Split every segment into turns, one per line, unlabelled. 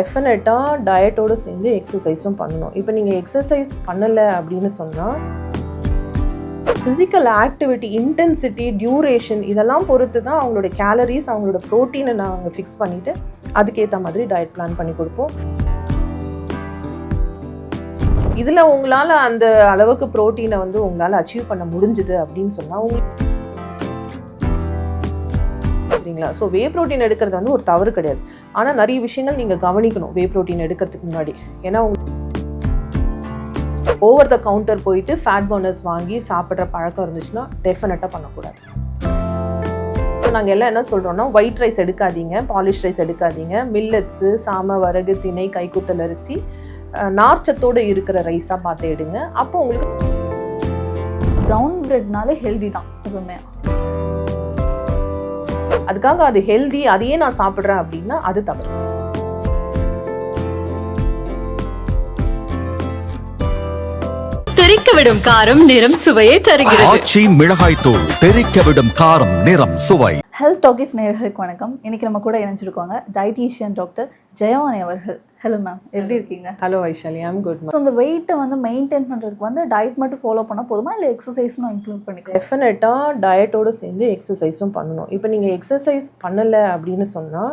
டெஃபினட்டாக டயட்டோடு சேர்ந்து எக்ஸசைஸும் பண்ணணும். இப்போ நீங்கள் எக்ஸசைஸ் பண்ணலை அப்படின்னு சொன்னால் ஃபிசிக்கல் ஆக்டிவிட்டி இன்டென்சிட்டி டியூரேஷன் இதெல்லாம் பொறுத்து தான் அவங்களோட கேலரிஸ் அவங்களோட ப்ரோட்டீனை நாங்கள் ஃபிக்ஸ் பண்ணிவிட்டு அதுக்கேற்ற மாதிரி டயட் பிளான் பண்ணி கொடுப்போம். இதில் உங்களால் அந்த அளவுக்கு ப்ரோட்டீனை வந்து உங்களால் அச்சீவ் பண்ண முடிஞ்சுது அப்படின்னு சொன்னால் உங்களுக்கு சரிங்களா ஸோ வே ப்ரோட்டீன் எடுக்கிறது வந்து ஒரு தவறு கிடையாது. ஆனால் நிறைய விஷயங்கள் நீங்கள் கவனிக்கணும் வே ப்ரோட்டீன் எடுக்கிறதுக்கு முன்னாடி. ஏன்னா ஓவர் த கவுண்டர் போயிட்டு ஃபேட் பர்னர்ஸ் வாங்கி சாப்பிட்ற பழக்கம் இருந்துச்சுன்னா டெஃபினட்டாக பண்ணக்கூடாது. ஸோ நாங்கள் எல்லாம் என்ன சொல்கிறோன்னா ஒயிட் ரைஸ் எடுக்காதீங்க பாலிஷ் ரைஸ் எடுக்காதீங்க. மில்லட்ஸு சாம வரகு திணை கைக்குத்தல் அரிசி நார்ச்சத்தோடு இருக்கிற ரைஸாக பார்த்து எடுங்க. அப்போ உங்களுக்கு
ப்ரௌன் ப்ரெட்னாலே ஹெல்தி தான் எப்பவுமே
அதுக்காக அது ஹெல்தி அதையே நான் சாப்பிட்றேன் அப்படின்னா அது தவறு.
தெறிக்க விடும் காரம் நிறம் சுவையை தருகிறது.
ஆச்சி மிளகாய் தூள் தெறிக்க விடும் காரம் நிறம் சுவை.
ஹெல்த் டாக்கிஸ் நேயர்களுக்கு வணக்கம். இன்னைக்கு நம்ம கூட இணைஞ்சிருக்காங்க டயட்டீஷியன் டாக்டர் ஜெயவானி அவர்கள். ஹலோ மேம் எப்படி இருக்கீங்க?
Hello Vaishali. I'm good
so இந்த வெயிட்டை வந்து மெயின்டைன் பண்ணுறதுக்கு வந்து டயட் மட்டும் ஃபாலோ பண்ணால் போதுமா? இல்லை எக்ஸசைஸும் இன்க்ளூட் பண்ணிக்கலாம்
டெஃபினட்டாக டயட்டோடு சேர்ந்து எக்ஸசைஸும் பண்ணணும். இப்போ நீங்கள் எக்ஸசைஸ் பண்ணலை அப்படின்னு சொன்னால்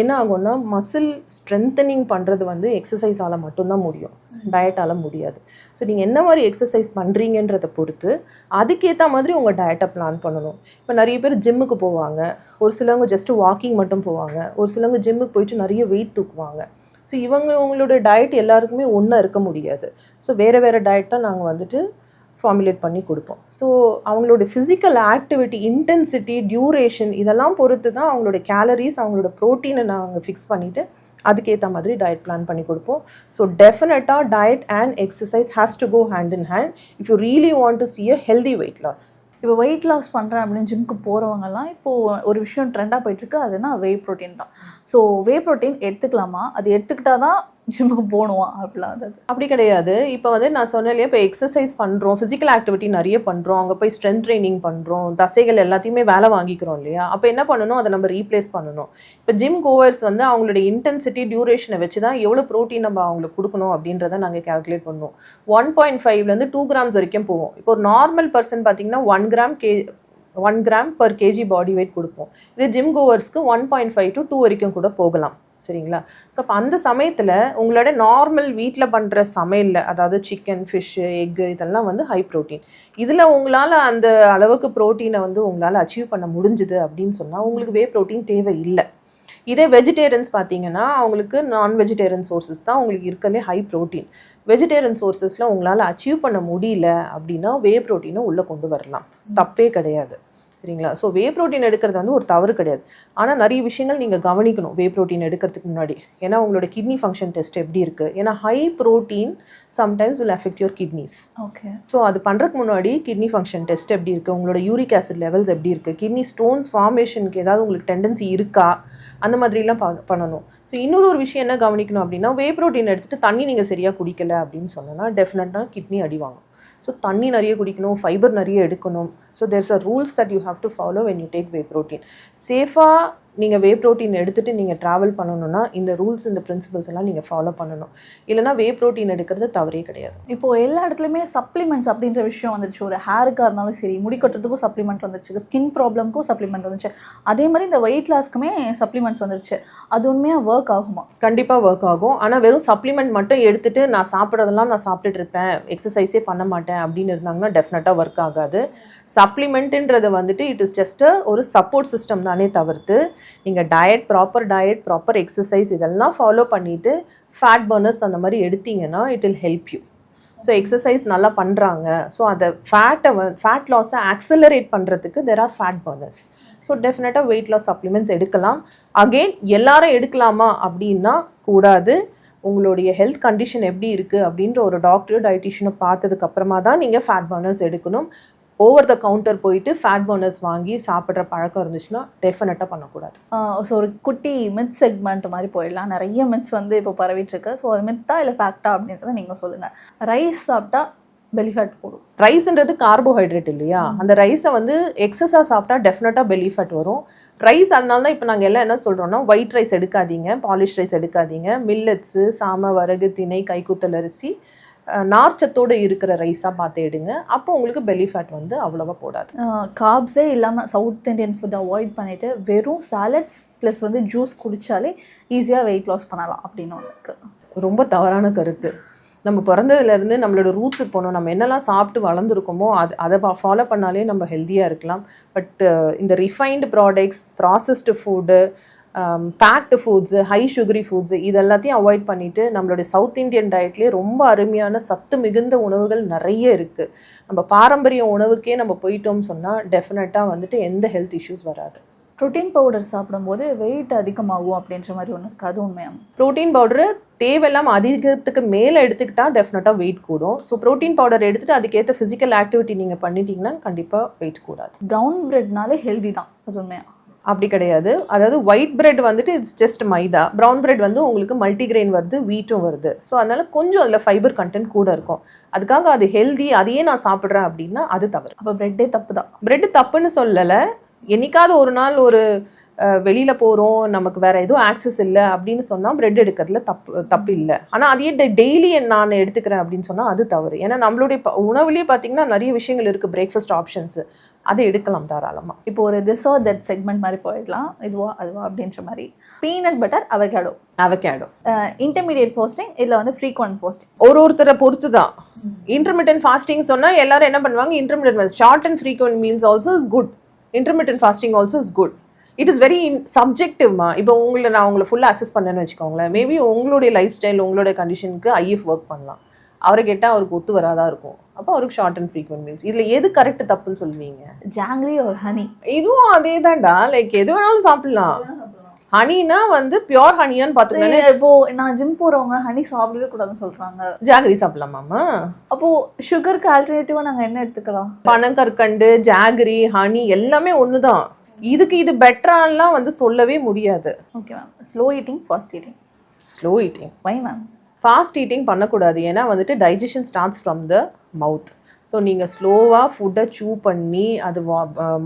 என்ன ஆகும்னா மசில் ஸ்ட்ரென்தனிங் பண்ணுறது வந்து எக்ஸசைஸால் மட்டும்தான் முடியும். டயட்டால் முடியாது. ஸோ நீங்கள் என்ன மாதிரி எக்ஸசைஸ் பண்ணுறீங்கன்றதை பொறுத்து அதுக்கேற்ற மாதிரி உங்கள் டயட்டை பிளான் பண்ணணும். இப்போ நிறைய பேர் ஜிம்முக்கு போவாங்க. ஒரு சிலவங்க ஜஸ்ட்டு வாக்கிங் மட்டும் போவாங்க. ஒரு சிலவங்க ஜிம்முக்கு போயிட்டு நிறைய வெயிட் தூக்குவாங்க. ஸோ இவங்க உங்களோட டயட் எல்லாருக்குமே ஒன்றா இருக்க முடியாது. ஸோ வேறு வேறு டயட் தான் நாங்கள் வந்துட்டு ஃபார்முலேட் பண்ணி கொடுப்போம். ஸோ அவங்களோட ஃபிசிக்கல் ஆக்டிவிட்டி இன்டென்சிட்டி டியூரேஷன் இதெல்லாம் பொறுத்து தான் அவங்களோட கேலரிஸ் அவங்களோட ப்ரோட்டீனை நாங்கள் ஃபிக்ஸ் பண்ணிவிட்டு அதுக்கேற்ற மாதிரி டயட் பிளான் பண்ணி கொடுப்போம். ஸோ டெஃபினட்டாக diet and exercise has to go hand in hand if you really want to see a healthy weight loss
இப்போ வெயிட் லாஸ் பண்ணுறேன் அப்படின்னு ஜிம்க்கு போகிறவங்கலாம் இப்போது ஒரு விஷயம் ட்ரெண்டாக போயிட்டுருக்கு அதுனா வே ப்ரோட்டீன் தான். ஸோ வே ப்ரோட்டீன் எடுத்துக்கலாமா? அது எடுத்துக்கிட்டா தான் ஜிம்முக்கு போகணுமா அப்படிலாம் அதாவது
அப்படி கிடையாது. இப்போ வந்து நான் சொன்னேன் இப்போ எக்ஸசைஸ் பண்ணுறோம் ஃபிசிக்கல் ஆக்டிவிட்டி நிறைய பண்ணுறோம் அங்கே போய் ஸ்ட்ரென்த் ட்ரைனிங் பண்ணுறோம் தசைகள் எல்லாத்தையுமே வேலை வாங்கிக்கிறோம் இல்லையா? அப்போ என்ன பண்ணணும்? அதை நம்ம ரீப்ளேஸ் பண்ணணும். இப்போ ஜிம் கோவர்ஸ் வந்து அவங்களுடைய இன்டென்சிட்டி டியூரேஷனை வச்சு தான் எவ்வளோ ப்ரோட்டீன் நம்ம அவங்களுக்கு கொடுக்கணும் அப்படின்றத நாங்கள் கால்குலேட் பண்ணுவோம். ஒன் பாயிண்ட் ஃபைவ்லேருந்து டூ கிராம்ஸ் வரைக்கும் போவோம். இப்போ ஒரு நார்மல் பர்சன் பார்த்தீங்கன்னா one gram K one gram per KG body weight கொடுப்போம். இது gym கோவர்ஸ்க்கு one point five to two வரைக்கும் கூட போகலாம். சரிங்களா? ஸோ அப்போ அந்த சமயத்தில் உங்களோட நார்மல் வீட்டில் பண்ணுற சமையலில் அதாவது சிக்கன் ஃபிஷ்ஷு எக்கு இதெல்லாம் வந்து ஹை ப்ரோட்டீன் இதில் உங்களால் அந்த அளவுக்கு ப்ரோட்டீனை வந்து உங்களால் அச்சீவ் பண்ண முடிஞ்சுது அப்படின்னு சொன்னால் உங்களுக்கு வே ப்ரோட்டீன் தேவை இல்லை இதே வெஜிடேரியன்ஸ் பார்த்தீங்கன்னா அவங்களுக்கு நான் வெஜிடேரியன் சோர்சஸ் தான் உங்களுக்கு இருக்கலே ஹை ப்ரோட்டீன் வெஜிடேரியன் சோர்சஸில் உங்களால் அச்சீவ் பண்ண முடியல அப்படின்னா வே ப்ரோட்டீனை உள்ளே கொண்டு வரலாம். தப்பே கிடையாது. சரிங்களா? ஸோ வே ப்ரோட்டீன் எடுக்கிறது வந்து ஒரு தவறு கிடையாது. ஆனால் நிறைய விஷயங்கள் நீங்கள் கவனிக்கணும் வே ப்ரோட்டீன் எடுக்கிறதுக்கு முன்னாடி. ஏன்னா உங்களோட கிட்னி ஃபங்க்ஷன் டெஸ்ட் எப்படி இருக்குது ஏன்னா high protein sometimes will affect your kidneys
okay
so அது பண்ணுறதுக்கு முன்னாடி கிட்னி ஃபங்க்ஷன் டெஸ்ட் எப்படி இருக்குது உங்களோட யூரிக் ஆசிட் லெவல்ஸ் எப்படி இருக்குது கிட்னி ஸ்டோன்ஸ் ஃபார்மேஷனுக்கு ஏதாவது உங்களுக்கு டெண்டன்சி இருக்கா? அந்த மாதிரிலாம் பண்ணணும். ஸோ இன்னொரு ஒரு விஷயம் என்ன கவனிக்கணும் அப்படின்னா வே ப்ரோட்டீன் எடுத்துகிட்டு தண்ணி நீங்கள் சரியாக குடிக்கல அப்படின்னு சொன்னோன்னா டெஃபினட்டாக கிட்னி அடிவாங்க ஸோ தண்ணி நிறைய குடிக்கணும் ஃபைபர் நிறைய எடுக்கணும். So there's a rules that you have to follow when you take whey protein சேஃபாக நீங்கள் வே ப்ரோட்டீன் எடுத்துகிட்டு நீங்கள் ட்ராவல் பண்ணணும்னா இந்த ரூல்ஸ் இந்த பிரின்சிபல்ஸ் எல்லாம் நீங்கள் ஃபாலோ பண்ணணும். இல்லைனா வே ப்ரோட்டீன் எடுக்கிறது தவறே கிடையாது.
இப்போ எல்லா இடத்துலையுமே சப்ளிமெண்ட்ஸ் அப்படின்ற விஷயம் வந்துருச்சு. ஒரு ஹேருக்காக இருந்தாலும் சரி முடி கொட்டுறதுக்கும் சப்ளிமெண்ட் வந்துருச்சு. ஸ்கின் ப்ராப்ளம்க்கும் சப்ளிமெண்ட் வந்துச்சு அதே மாதிரி இந்த வெயிட் லாஸ்க்குமே சப்ளிமெண்ட்ஸ் வந்துருச்சு. அது உண்மையாக ஒர்க் ஆகுமா?
கண்டிப்பாக ஒர்க் ஆகும். ஆனால் வெறும் சப்ளிமெண்ட் மட்டும் எடுத்துட்டு நான் சாப்பிட்றதெல்லாம் நான் சாப்பிட்டுட்டு இருப்பேன். எக்ஸசைஸே பண்ண மாட்டேன் அப்படின்னு இருந்தாங்கன்னா டெஃபினட்டாக ஒர்க் ஆகாது. சப்ளிமெண்ட்டுன்றது வந்துட்டு இட் இஸ் ஜஸ்ட் ஒரு சப்போர்ட் சிஸ்டம் தானே தவிர்த்து நீங்கள் diet proper diet proper exercise இதெல்லாம் ஃபாலோ பண்ணிவிட்டு ஃபேட் பர்னர்ஸ் அந்த மாதிரி எடுத்தீங்கன்னா it will help you so exercise நல்லா பண்ணுறாங்க ஸோ அதை ஃபேட்டை ஃபேட் லாஸை ஆக்சலரேட் பண்ணுறதுக்கு there are fat burners so டெஃபினட்டாக வெயிட் லாஸ் சப்ளிமெண்ட்ஸ் எடுக்கலாம். அகெயின் எல்லாரும் எடுக்கலாமா அப்படின்னா கூடாது. உங்களுடைய ஹெல்த் கண்டிஷன் எப்படி இருக்குது அப்படின்ற ஒரு டாக்டர் டயட்டிஷியனை பார்த்ததுக்கப்புறமா தான் நீங்கள் ஃபேட் பர்னர்ஸ் எடுக்கணும். ஓவர் த கவுண்டர் போயிட்டு ஃபேட் பர்னர்ஸ் வாங்கி சாப்பிட்ற பழக்கம் இருந்துச்சுன்னா டெஃபினட்டாக பண்ணக்கூடாது.
ஸோ ஒரு குட்டி மித் செக்மெண்ட் மாதிரி போயிடலாம். நிறைய மித்ஸ் வந்து இப்போ பரவிட்டு இருக்கு ஸோ அது மித்தா இல்லை ஃபேக்டா அப்படின்றத நீங்கள் சொல்லுங்கள் ரைஸ் சாப்பிட்டா பெலி ஃபேட் போடும்.
ரைஸ்ன்றது கார்போஹைட்ரேட் இல்லையா? அந்த ரைஸை வந்து எக்ஸஸாக சாப்பிட்டா டெஃபினட்டாக பெலி ஃபேட் வரும். ரைஸ் அதனால தான் இப்போ நாங்கள் எல்லாம் என்ன சொல்கிறோம்னா ஒயிட் ரைஸ் எடுக்காதீங்க பாலிஷ் ரைஸ் எடுக்காதீங்க. மில்லட்ஸு சாம வரகு திணை கைக்குத்தல் அரிசி நார்ச்சத்தோடு இருக்கிற ரைஸாக பார்த்து எடுங்க. அப்போ உங்களுக்கு பெலி ஃபேட் வந்து அவ்வளோவா போடாது.
கார்ப்ஸே இல்லாமல் சவுத் இந்தியன் ஃபுட் அவாய்ட் பண்ணிவிட்டு வெறும் சாலட்ஸ் ப்ளஸ் வந்து ஜூஸ் குடித்தாலே ஈஸியாக வெயிட் லாஸ் பண்ணலாம் அப்படின்னு ஒன்று
ரொம்ப தவறான கருத்து. நம்ம பிறந்ததுலேருந்து நம்மளோட ரூட்ஸுக்கு போகணும் நம்ம என்னெல்லாம் சாப்பிட்டு வளர்ந்துருக்கோமோ அது அதை ஃபாலோ பண்ணாலே நம்ம ஹெல்த்தியாக இருக்கலாம். பட் இந்த refined products processed food baked foods high sugary foods இது எல்லாத்தையும் அவாய்ட் பண்ணிவிட்டு நம்மளுடைய சவுத் இந்தியன் டயட்லேயே ரொம்ப அருமையான சத்து மிகுந்த உணவுகள் நிறைய இருக்குது நம்ம பாரம்பரிய உணவுக்கே நம்ம போயிட்டோம்னு சொன்னால் டெஃபினட்டாக வந்துட்டு எந்த ஹெல்த் இஷ்யூஸ் வராது.
ப்ரோட்டீன் பவுடர் சாப்பிடும்போது வெயிட் அதிகமாகும் அப்படின்ற மாதிரி ஒன்று இருக்குது அது உண்மையாக
ப்ரோட்டீன் பவுடரு தேவையில்லாமல் அதிகத்துக்கு மேலே எடுத்துக்கிட்டா டெஃபினட்டாக வெயிட் கூடும். ஸோ ப்ரோட்டீன் பவுடர் எடுத்துட்டு அதுக்கேற்ற ஃபிசிக்கல் ஆக்டிவிட்டி நீங்கள் பண்ணிட்டீங்கன்னா கண்டிப்பாக வெயிட் கூடாது.
ப்ரௌன் பிரெட்னாலே ஹெல்தி தான். அது உண்மையாக
அப்படி கிடையாது. அதாவது ஒயிட் பிரெட் வந்துட்டு it's just maida. Brown bread வந்து உங்களுக்கு மல்டிகிரெயின் வருது வீட்டும் வருது. ஸோ அதனால கொஞ்சம் அதில் ஃபைபர் கண்டென்ட் கூட இருக்கும். அதுக்காக அது ஹெல்தி அதையே நான் சாப்பிட்றேன் அப்படின்னா அது தவறு.
அப்போ பிரெட்டே தப்பு தான்
பிரெட் தப்புன்னு சொல்லலை. என்னைக்காவது ஒரு நாள் ஒரு வெளியில போறோம் நமக்கு வேற எதுவும் ஆக்சஸ் இல்லை அப்படின்னு சொன்னா பிரெட் எடுக்கிறதுல தப்பு தப்பு இல்லை. ஆனா அதையே டெய்லி நான் எடுத்துக்கிறேன் அப்படின்னு சொன்னா அது தவறு. ஏன்னா நம்மளுடைய உணவுலயே பாத்தீங்கன்னா நிறைய விஷயங்கள் இருக்கு பிரேக்ஃபாஸ்ட் ஆப்ஷன்ஸ் அதை எடுக்கலாம் தாராளமா.
இப்போ ஒரு திஸ் ஆர் தட் செக்மெண்ட் மாதிரி போயிடலாம். இதுவா அதுவா அப்படின்ற மாதிரி. Peanut butter avocado
avocado
intermediate fasting இதில் வந்து ஃப்ரீக்வன்ட் ஃபாஸ்டிங்
ஒரு ஒருத்தரை பொறுத்து தான் இன்டர்மீடியன்ட் ஃபாஸ்டிங் சொன்னா எல்லாரும் என்ன பண்ணுவாங்க? Intermediate short and frequent meals also is good intermediate fasting also is good it is very சப்ஜெக்டிவ்மா இப்போ உங்களை நான் உங்களை ஃபுல்லாக அசஸ் பண்ணேன்னு வச்சுக்கோங்களேன். மேபி உங்களுடைய லைஃப் ஸ்டைல் உங்களுடைய கண்டிஷனுக்கு ஐஎஃப் ஒர்க் பண்ணலாம். அவரை கேட்டால் அவருக்கு ஒத்து வராதா இருக்கும். அப்போ அவருக்கு ஷார்ட் அண்ட் ஃப்ரீக்வெண்ட் மீல்ஸ் இதில் எது கரெக்ட் தப்புன்னு சொல்லுவீங்க?
ஜாங்கிரி ஒரு ஹனி
இதுவும் அதே தான்டா லைக் எது வேணாலும் சாப்பிடலாம். ஹனினா வந்து பியோர் ஹனியான்னு பார்த்துக்கோங்க
இப்போ நான் ஜிம் போறவங்க ஹனி சாப்பிடவே கூடாதுன்னு சொல்றாங்க.
ஜாகரி சாப்பிடலாமாம்மா?
அப்போ சுகருக்கு ஆல்டர்னேட்டிவா நாங்க என்ன எடுத்துக்கலாம்?
பனங்கற்கண்டு ஜாகரி ஹனி எல்லாமே ஒன்று தான் இதுக்கு இது பெட்டரான்லாம் வந்து சொல்லவே முடியாது.
Okay ma'am slow eating fast eating
slow eating
why ma'am
fast eating பண்ணக்கூடாது. ஏன்னா வந்துட்டு digestion starts from the mouth so நீங்கள் ஸ்லோவாக ஃபுட்டை சூ பண்ணி அது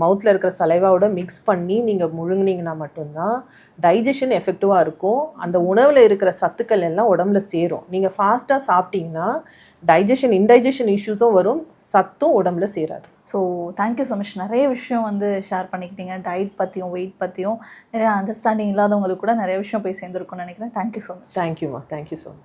மவுத்தில் இருக்கிற சலைவாவோட மிக்ஸ் பண்ணி நீங்கள் முழுங்குனீங்கன்னா மட்டும்தான் டைஜஷன் எஃபெக்டிவாக இருக்கும். அந்த உணவில் இருக்கிற சத்துக்கள் எல்லாம் உடம்புல சேரும். நீங்கள் ஃபாஸ்ட்டாக சாப்பிட்டீங்கன்னா டைஜஷன் இன்டைஜஷன் இஷ்யூஸும் வரும் சத்தும் உடம்புல சேராது.
ஸோ தேங்க்யூ ஸோ மச் நிறைய விஷயம் வந்து ஷேர் பண்ணிக்கிட்டீங்க. டயட் பற்றியும் வெயிட் பற்றியும் நிறைய அண்டர்ஸ்டாண்டிங் இல்லாதவங்களுக்கு கூட நிறைய விஷயம் போய் சேர்ந்துருக்கும்னு நினைக்கிறேன். தேங்க்யூ ஸோ மச்
தேங்க்யூம்மா தேங்க்யூ ஸோ மச்